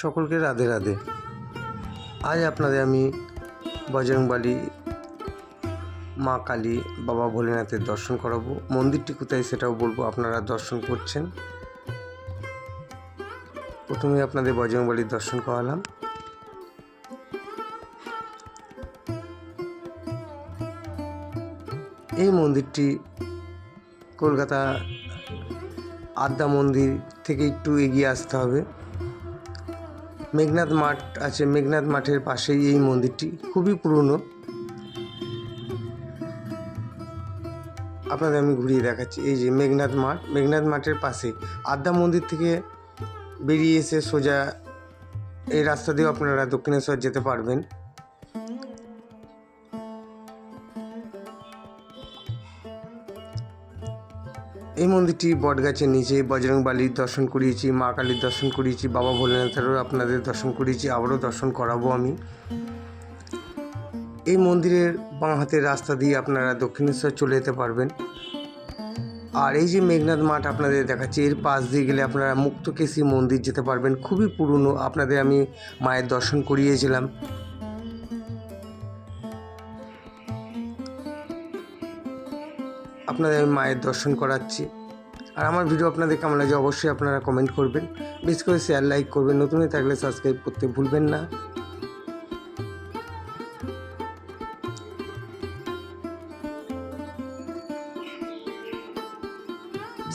সকলকে রাধে রাধে। আজ আপনাদের আমি বজরংবালি মা কালী বাবা ভোলেনাথের দর্শন করাবো। মন্দিরটি কোথায় সেটাও বলব, আপনারা দর্শন করছেন। প্রথমে আপনাদের বজরংবালির দর্শন করালাম। এই মন্দিরটি কলকাতা আদ্যা মন্দির থেকে একটু এগিয়ে আসতে হবে। মেঘনাথ মাঠ আছে মেঘনাথ মাঠের পাশেই এই মন্দিরটি, খুবই পুরনো। আপনাদের আমি ঘুরিয়ে দেখাচ্ছি, এই যে মেঘনাথ মাঠ মেঘনাথ মাঠের পাশে। আদ্যা মন্দির থেকে বেরিয়ে এসে সোজা এই রাস্তা দিয়েও আপনারা দক্ষিণেশ্বর যেতে পারবেন। এই মন্দিরটি বটগাছের নিচে বজরং বালির দর্শন করিয়েছি, মা কালীর দর্শন করিয়েছি, বাবা ভোলেনাথেরও আপনাদের দর্শন করিয়েছি, আবারও দর্শন করাবো আমি। এই মন্দিরের বাঁ হাতের রাস্তা দিয়ে আপনারা দক্ষিণেশ্বর চলে যেতে পারবেন। আর এই যে মেঘনাথ মাঠ আপনাদের দেখাচ্ছি, এর পাশ দিয়ে গেলে আপনারা মুক্তকেশী মন্দির যেতে পারবেন। খুবই পুরনো, আপনাদের আমি মায়ের দর্শন করিয়েছিলাম। আপনাদের আমি মায়ের দর্শন করাচ্ছি। আর আমার ভিডিও আপনাদের কেমন লাগে অবশ্যই আপনারা কমেন্ট করবেন। বেশি করে শেয়ার লাইক করবেন। নতুন হয়ে থাকলে সাবস্ক্রাইব করতে ভুলবেন না।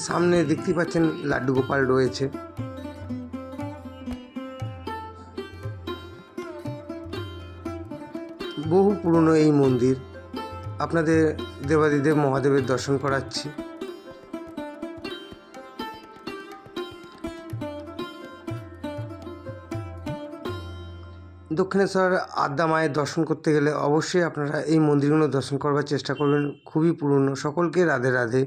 সামনে দেখতে পাচ্ছেন লাড্ডু গোপাল রয়েছে। বহু পুরনো এই মন্দির। আপনাদের দেবাদিদেব মহাদেবের দর্শন করাচ্ছি। দক্ষিণেশ্বর আদ্যা মায়ের দর্শন করতে গেলে অবশ্যই আপনারা এই মন্দিরগুলো দর্শন করবার চেষ্টা করবেন। খুবই পুরনো। সকলকে রাধে রাধে।